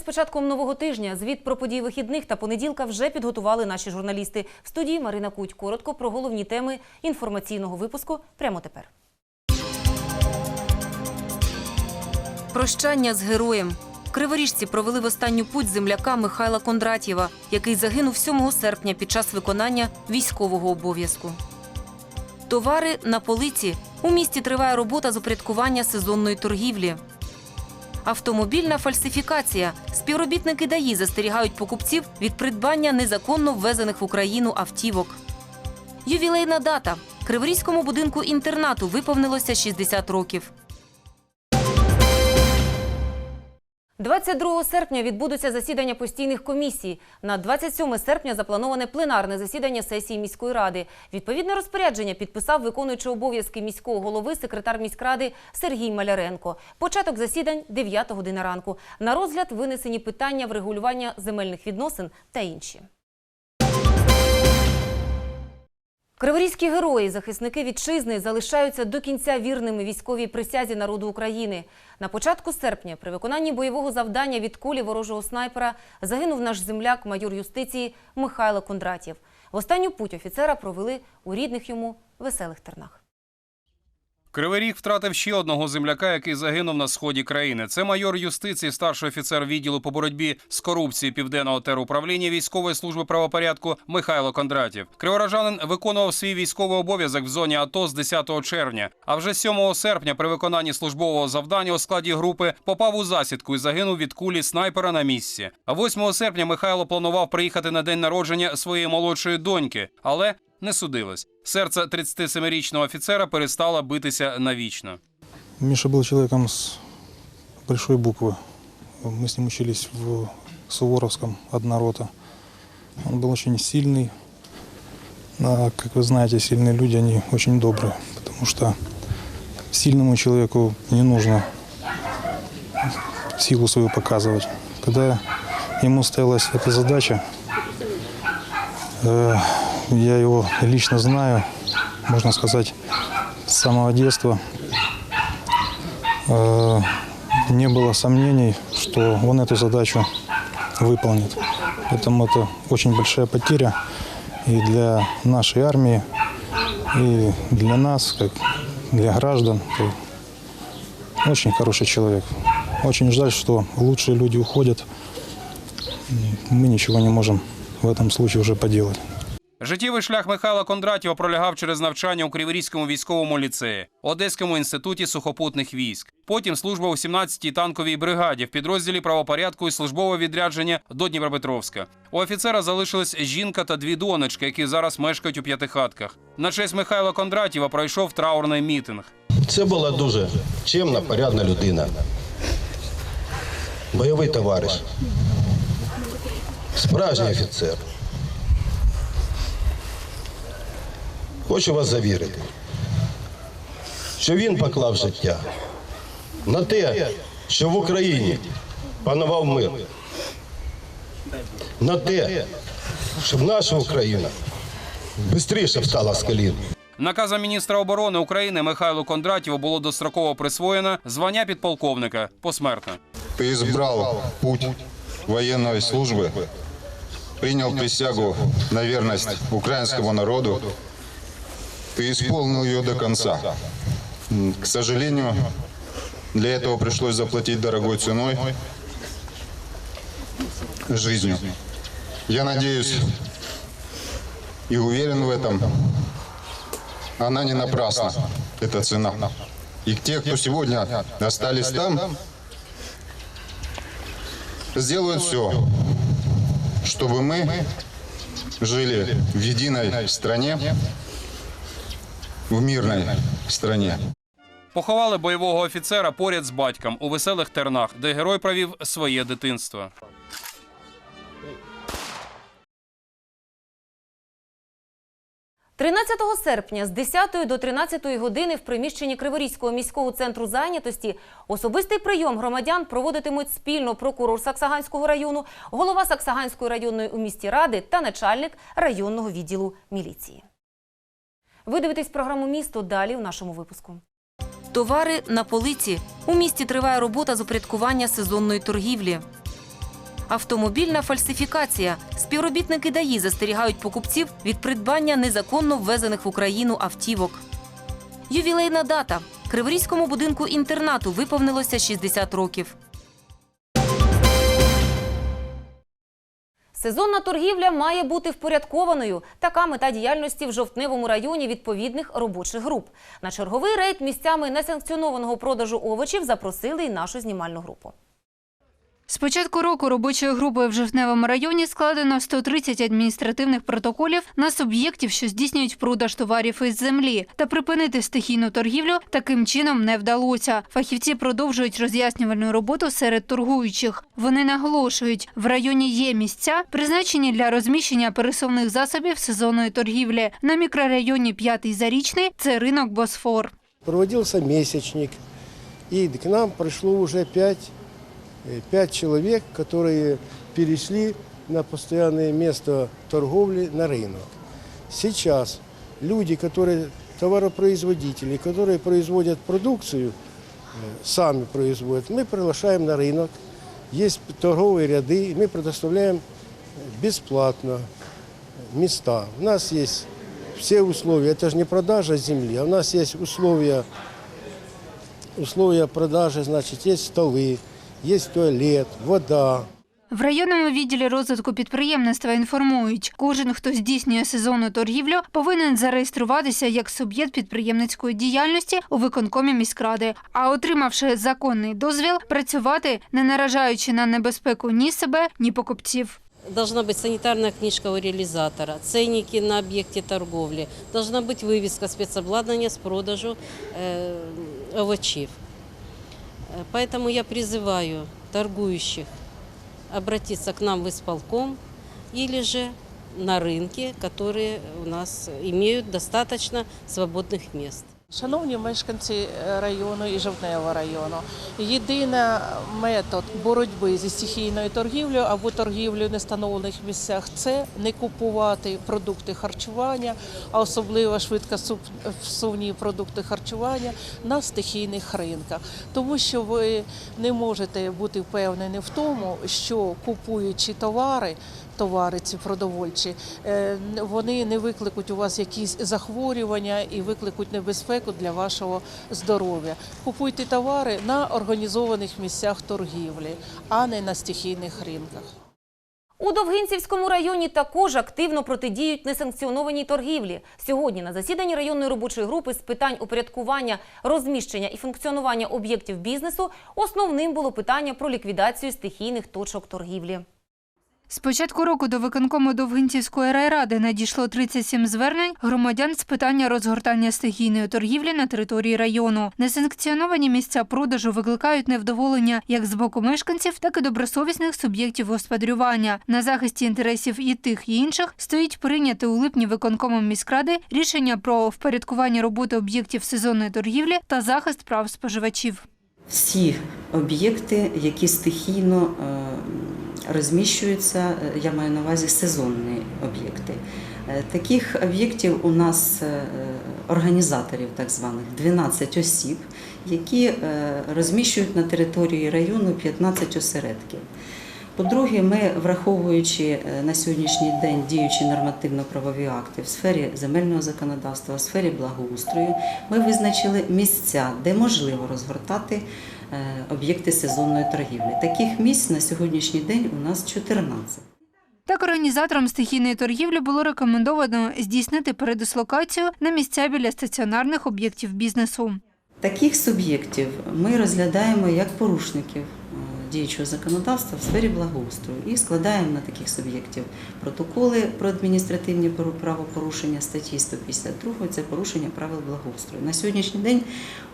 З початком нового тижня. Звіт про події вихідних та понеділка вже підготували наші журналісти. В студії Марина Куть. Коротко про головні теми інформаційного випуску прямо тепер. Прощання з героєм. Криворіжці провели в останню путь земляка Михайла Кондратєва, який загинув 7 серпня під час виконання військового обов'язку. Товари на полиці. У місті триває робота з упорядкування сезонної торгівлі. Автомобільна фальсифікація. Співробітники ДАІ застерігають покупців від придбання незаконно ввезених в Україну автівок. Ювілейна дата. Криворізькому будинку інтернату виповнилося 60 років. 22 серпня відбудуться засідання постійних комісій. На 27 серпня заплановане пленарне засідання сесії міської ради. Відповідне розпорядження підписав виконуючий обов'язки міського голови секретар міськради Сергій Маляренко. Початок засідань 9 година ранку. На розгляд винесені питання врегулювання земельних відносин та інші. Криворізькі герої, захисники вітчизни, залишаються до кінця вірними військовій присязі народу України. На початку серпня, при виконанні бойового завдання від кулі ворожого снайпера, загинув наш земляк, майор юстиції Михайло Кондратєв. В останню путь офіцера провели у рідних йому веселих тернах. Кривий Ріг втратив ще одного земляка, який загинув на сході країни. Це майор юстиції, старший офіцер відділу по боротьбі з корупцією південного теруправління військової служби правопорядку Михайло Кондратів. Криворожанин виконував свій військовий обов'язок в зоні АТО з 10 червня. А вже 7 серпня, при виконанні службового завдання у складі групи, попав у засідку і загинув від кулі снайпера на місці. А 8 серпня Михайло планував приїхати на день народження своєї молодшої доньки, але не судилось. Серце 37-річного офіцера перестало битися навічно. Миша был человеком с большой буквы. Мы с ним учились в Суворовском, одна рота. Он был очень сильный. А, как вы знаете, сильные люди, они очень добрые. Потому что сильному человеку не нужно силу свою показывать. Когда ему ставилась эта задача, э, я его лично знаю, можно сказать, с самого детства. Э, не было сомнений, что он эту задачу выполнит. Поэтому это очень большая потеря и для нашей армии, и для нас, как для граждан. Очень хороший человек. Очень жаль, что лучшие люди уходят. Мы ничего не можем в этом случае уже поделать. Життєвий шлях Михайла Кондратєва пролягав через навчання у Криворізькому військовому ліцеї, Одеському інституті сухопутних військ. Потім служба у 17-й танковій бригаді в підрозділі правопорядку і службове відрядження до Дніпропетровська. У офіцера залишились жінка та дві донечки, які зараз мешкають у п'ятихатках. На честь Михайла Кондратєва пройшов траурний мітинг. Це була дуже чемна, порядна людина. Бойовий товариш. Справжній офіцер. Хочу вас завірити, що він поклав життя на те, що в Україні панував мир. На те, щоб наша Україна швидше встала з колін. Наказом міністра оборони України Михайлу Кондратєву було достроково присвоєно звання підполковника посмертно. Ты избрал путь военной службы, принял присягу на верность украинскому народу. Ты исполнил ее до конца. К сожалению, для этого пришлось заплатить дорогой ценой жизнью. Я надеюсь и уверен в этом, она не напрасна, эта цена. И те, кто сегодня остались там, сделают все, чтобы мы жили в единой стране, в мирной стране. Поховали бойового офіцера поряд з батьком у веселих тернах, де герой провів своє дитинство. – 13 серпня з 10 до 13 години в приміщенні Криворізького міського центру зайнятості особистий прийом громадян проводитимуть спільно прокурор Саксаганського району, голова Саксаганської районної у місті ради та начальник районного відділу міліції. Ви дивитесь програму «Місто» далі у нашому випуску. Товари на полиці. У місті триває робота з упорядкування сезонної торгівлі. Автомобільна фальсифікація. Співробітники ДАІ застерігають покупців від придбання незаконно ввезених в Україну автівок. Ювілейна дата. Криворізькому будинку інтернату виповнилося 60 років. Сезонна торгівля має бути впорядкованою. Така мета діяльності в жовтневому районі відповідних робочих груп. На черговий рейд місцями несанкціонованого продажу овочів запросили і нашу знімальну групу. З початку року робочою групою в Жовтневому районі складено 130 адміністративних протоколів на суб'єктів, що здійснюють продаж товарів із землі. Та припинити стихійну торгівлю таким чином не вдалося. Фахівці продовжують роз'яснювальну роботу серед торгуючих. Вони наголошують, в районі є місця, призначені для розміщення пересувних засобів сезонної торгівлі. На мікрорайоні П'ятий Зарічний це ринок Босфор. проводился месячник, и к нам пришло уже пять, пять человек, которые перешли на постоянное место торговли на рынок. Сейчас люди, которые товаропроизводители, которые производят продукцию, э, сами производят, мы приглашаем на рынок, есть торговые ряды, и мы предоставляем э, бесплатно места. У нас есть все условия, это же не продажа земли, а у нас есть условия, условия продажи, значит, есть столы, есть туалет, вода. В районному відділі розвитку підприємництва інформують, кожен, хто здійснює сезонну торгівлю, повинен зареєструватися як суб'єкт підприємницької діяльності у виконкомі міськради, а отримавши законний дозвіл, працювати, не наражаючи на небезпеку ні себе, ні покупців. Должна быть санитарная книжка у реализатора, ценники на объекте торговли, должна быть вывеска спецобладнания с продажу э, овощей. Э, Поэтому я призываю торгующих обратиться к нам в исполком или же на рынке, которые у нас имеют достаточно свободных мест. Шановні мешканці е, району і Жовтневого району, єдиний метод боротьби зі стихійною торгівлею або торгівлею в нестановлених місцях це не купувати продукти харчування, а особливо швидкосувні продукти харчування на стихійних ринках, тому що ви не можете бути впевнені в тому, що купуючи товари. Товари ці продовольчі, е, вони не викликуть у вас якісь захворювання і викликуть небезпеку для вашого здоров'я. Купуйте товари на організованих місцях торгівлі, а не на стихійних ринках. У Довгинцівському районі також активно протидіють несанкціонованій торгівлі. Сьогодні на засіданні районної робочої групи з питань упорядкування, розміщення і функціонування об'єктів бізнесу основним було питання про ліквідацію стихійних точок торгівлі. З початку року до виконкому Довгинцівської райради надійшло 37 звернень громадян з питання розгортання стихійної торгівлі на території району. Несанкціоновані місця продажу викликають невдоволення як з боку мешканців, так і добросовісних суб'єктів господарювання. На захисті інтересів і тих, і інших стоїть прийняти у липні виконкомом міськради рішення про впорядкування роботи об'єктів сезонної торгівлі та захист прав споживачів. всі об'єкти, які стихійно е, розміщуються, е, я маю на увазі сезонні об'єкти. Е, Таких об'єктів у нас е, організаторів, так званих, 12 осіб, які розміщують на території району 15 осередків. По-друге, ми, враховуючи на сьогоднішній день діючі нормативно-правові акти в сфері земельного законодавства, в сфері благоустрою, ми визначили місця, де можливо розгортати об'єкти сезонної торгівлі. Таких місць на сьогоднішній день у нас 14. Так, організаторам стихійної торгівлі було рекомендовано здійснити передислокацію на місця біля стаціонарних об'єктів бізнесу. Таких суб'єктів ми розглядаємо як порушників е, діючого законодавства в сфері благоустрою і складаємо на таких суб'єктів протоколи про адміністративні пору- правопорушення статті 152 – це порушення правил благоустрою. На сьогоднішній день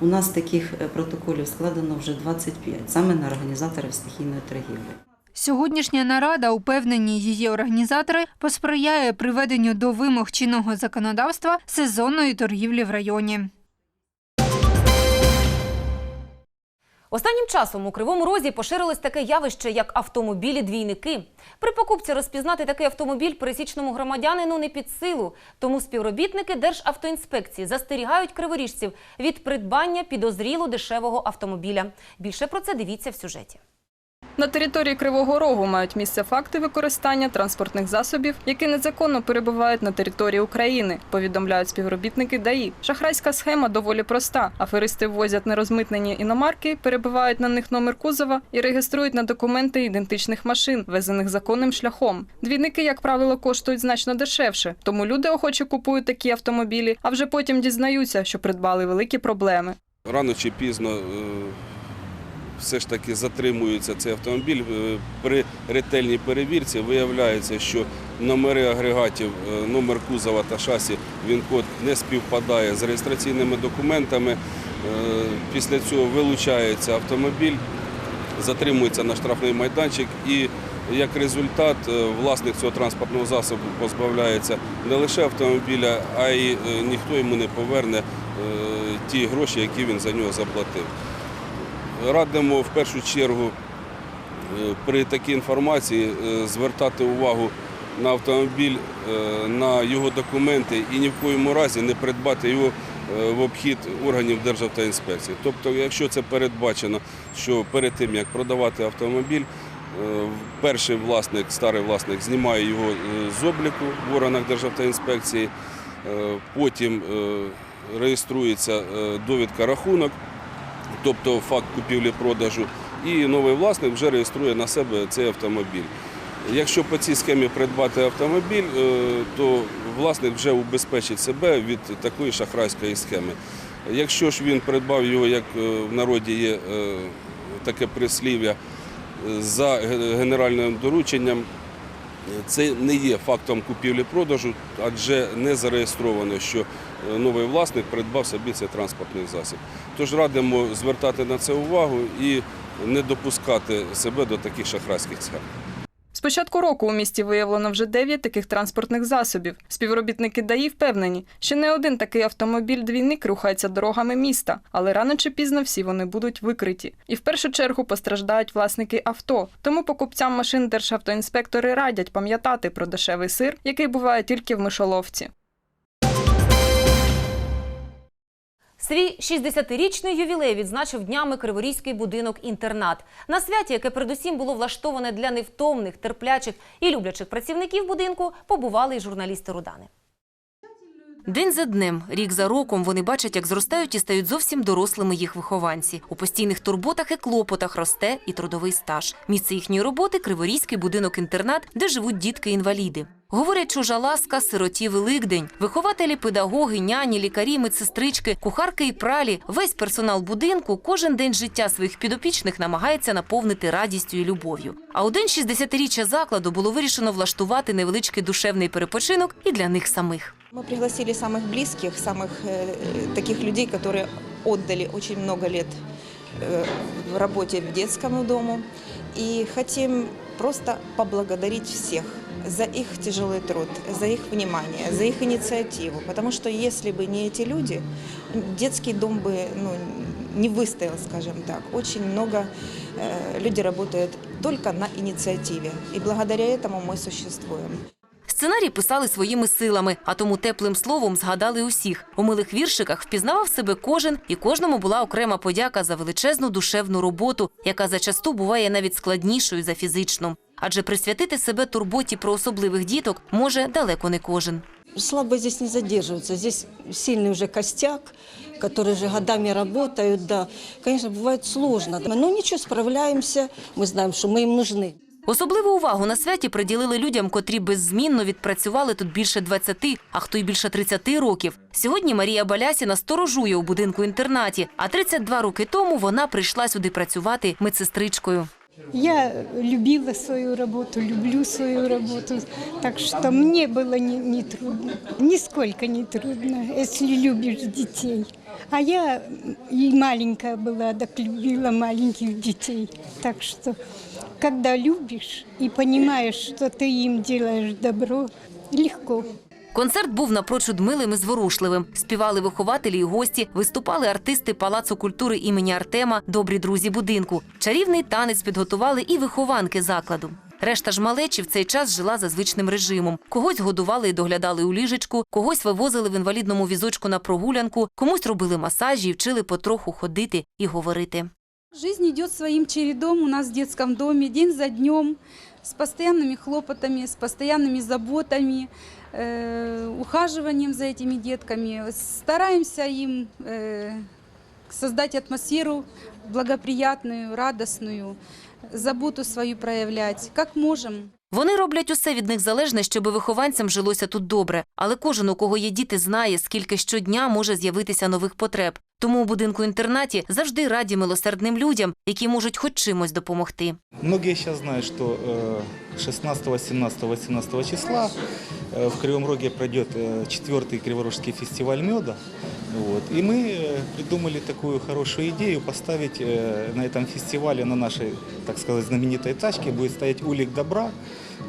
у нас таких е, протоколів складено вже 25, саме на організаторів стихійної торгівлі. Сьогоднішня нарада, упевнені її організатори, посприяє приведенню до вимог чинного законодавства сезонної торгівлі в районі. Останнім часом у Кривому Розі поширилось таке явище, як автомобілі-двійники. При покупці розпізнати такий автомобіль пересічному громадянину не під силу. Тому співробітники Державтоінспекції застерігають криворіжців від придбання підозріло дешевого автомобіля. Більше про це дивіться в сюжеті. На території Кривого Рогу мають місце факти використання транспортних засобів, які незаконно перебувають на території України, повідомляють співробітники ДАІ. Шахрайська схема доволі проста. Аферисти ввозять нерозмитнені іномарки, перебивають на них номер кузова і реєструють на документи ідентичних машин, везених законним шляхом. Двійники, як правило, коштують значно дешевше, тому люди охоче купують такі автомобілі, а вже потім дізнаються, що придбали великі проблеми. Рано чи пізно е, все ж таки затримується цей автомобіль. Е, При ретельній перевірці виявляється, що номери агрегатів, е, номер кузова та шасі, він код не співпадає з реєстраційними документами. Е, Після цього вилучається автомобіль, затримується на штрафний майданчик і як результат власник цього транспортного засобу позбавляється не лише автомобіля, а й ніхто йому не поверне ті гроші, які він за нього заплатив. Радимо в першу чергу е, при такій інформації е, звертати увагу на автомобіль, е, на його документи і ні в коєму разі не придбати його в обхід органів Державтоінспекції. Тобто, якщо це передбачено, що перед тим як продавати автомобіль, перший власник, старий власник знімає його з обліку в органах Державтоінспекції, потім реєструється довідка рахунок тобто факт купівлі-продажу, і новий власник вже реєструє на себе цей автомобіль. Якщо по цій схемі придбати автомобіль, е, то власник вже убезпечить себе від такої шахрайської схеми. Якщо ж він придбав його, як е, в народі є е, таке прислів'я, за генеральним дорученням, це не є фактом купівлі-продажу, адже не зареєстровано, що новий власник придбав собі цей транспортний засіб. Тож радимо звертати на це увагу і не допускати себе до таких шахрайських схем. З початку року у місті виявлено вже 9 таких транспортних засобів. Співробітники ДАІ впевнені, що не один такий автомобіль-двійник рухається дорогами міста, але рано чи пізно всі вони будуть викриті. І в першу чергу постраждають власники авто. Тому покупцям машин державтоінспектори радять пам'ятати про дешевий сир, який буває тільки в мишоловці. Свій 60-річний ювілей відзначив днями Криворізький будинок-інтернат. На святі, яке передусім було влаштоване для невтомних, терплячих і люблячих працівників будинку, побували й журналісти Рудани. День за днем, рік за роком вони бачать, як зростають і стають зовсім дорослими їх вихованці. У постійних турботах і клопотах росте і трудовий стаж. Місце їхньої роботи Криворізький будинок-інтернат, де живуть дітки-інваліди. Говорять, чужа ласка, сироті Великдень. Вихователі, педагоги, няні, лікарі, медсестрички, кухарки і пралі. Весь персонал будинку кожен день життя своїх підопічних намагається наповнити радістю і любов'ю. А у день 60-річчя закладу було вирішено влаштувати невеличкий душевний перепочинок і для них самих. Мы пригласили самых близких, самых э, таких людей, которые отдали очень много лет э, в работе в детскому дому. И хотим просто поблагодарить всех за их тяжелый труд, за их внимание, за их инициативу. Потому что если бы не эти люди, детский дом бы ну, не выстоял, скажем так. Очень много э, люди работают только на инициативе. И благодаря этому мы существуем. Сценарій писали своїми силами, а тому теплим словом згадали усіх. У милих віршиках впізнавав себе кожен, і кожному була окрема подяка за величезну душевну роботу, яка зачасту буває навіть складнішою за фізичну. Адже присвятити себе турботі про особливих діток може далеко не кожен. Слабо здесь не задерживаются. Здесь сильный уже костяк, которые же годами работают, да. Конечно, бывает сложно. Но ничего, справляемся. Мы знаем, что мы им нужны. Особливу увагу на святі приділили людям, котрі беззмінно відпрацювали тут більше 20, а хто й більше 30 років. Сьогодні Марія Балясіна сторожує у будинку інтернаті, а 32 роки тому вона прийшла сюди працювати медсестричкою. Я любила свою работу, люблю свою работу, так что мне было не, не трудно, нисколько не трудно, если любишь детей. А я и маленькая была, так любила маленьких детей. Так что, когда любишь и понимаешь, что ты им делаешь добро, легко. Концерт був напрочуд милим і зворушливим. Співали вихователі і гості, виступали артисти Палацу культури імені Артема, добрі друзі будинку. Чарівний танець підготували і вихованки закладу. Решта ж малечі в цей час жила за звичним режимом. Когось годували і доглядали у ліжечку, когось вивозили в інвалідному візочку на прогулянку, комусь робили масажі і вчили потроху ходити і говорити. Жизнь идет своим чередом у нас в детском доме, день за днем, с постоянными хлопотами, с постоянными заботами, э, ухаживанием за этими детками. Стараемся им э, создать атмосферу благоприятную, радостную, заботу свою проявлять, как можем. Вони роблять усе від них залежне, щоб вихованцям жилося тут добре. Але кожен, у кого є діти, знає, скільки щодня може з'явитися нових потреб. Тому у будинку-інтернаті завжди раді милосердним людям, які можуть хоч чимось допомогти. Многие сейчас знают, что э, 16, 17, 18 числа э, в Кривом Роге пройдет э, четвертый Криворожский фестиваль меда. Вот. И мы э, придумали такую хорошую идею поставить э, на этом фестивале, на нашей, так сказать, знаменитой тачке, будет стоять улик добра,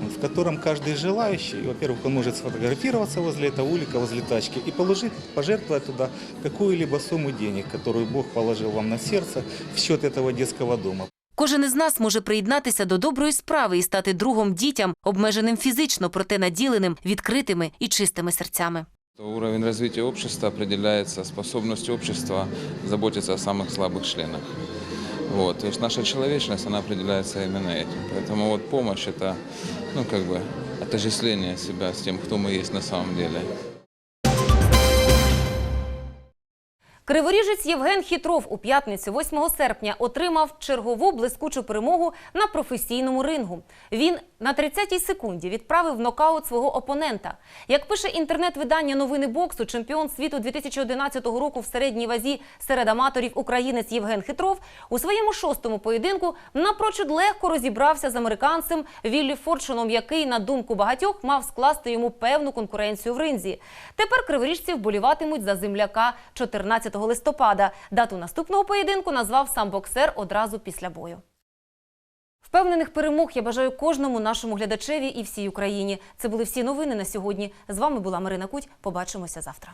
в котором каждый желающий, во-первых, он может сфотографироваться возле этого улика, возле тачки и положить, пожертвовать туда какую-либо сумму денег, которую Бог положил вам на сердце в счет этого детского дома. Кожен із нас може приєднатися до доброї справи і стати другом дітям, обмеженим фізично, проте наділеним, відкритими і чистими серцями. Уровень развития общества определяется способностью общества заботиться о самых слабых членах. Вот. То есть наша человечность, она определяется именно этим. Поэтому вот помощь – это ну, как бы отождествление себя с тем, кто мы есть на самом деле. Криворіжець Євген Хітров у п'ятницю 8 серпня отримав чергову блискучу перемогу на професійному рингу. Він на 30-й секунді відправив нокаут свого опонента. Як пише інтернет-видання новини боксу, чемпіон світу 2011 року в середній вазі серед аматорів українець Євген Хитров у своєму шостому поєдинку напрочуд легко розібрався з американцем Віллі Форчуном, який, на думку багатьох, мав скласти йому певну конкуренцію в ринзі. Тепер криворіжці вболіватимуть за земляка 14 листопада. Дату наступного поєдинку назвав сам боксер одразу після бою. Впевнених перемог я бажаю кожному нашому глядачеві і всій Україні. Це були всі новини на сьогодні. З вами була Марина Куть. Побачимося завтра.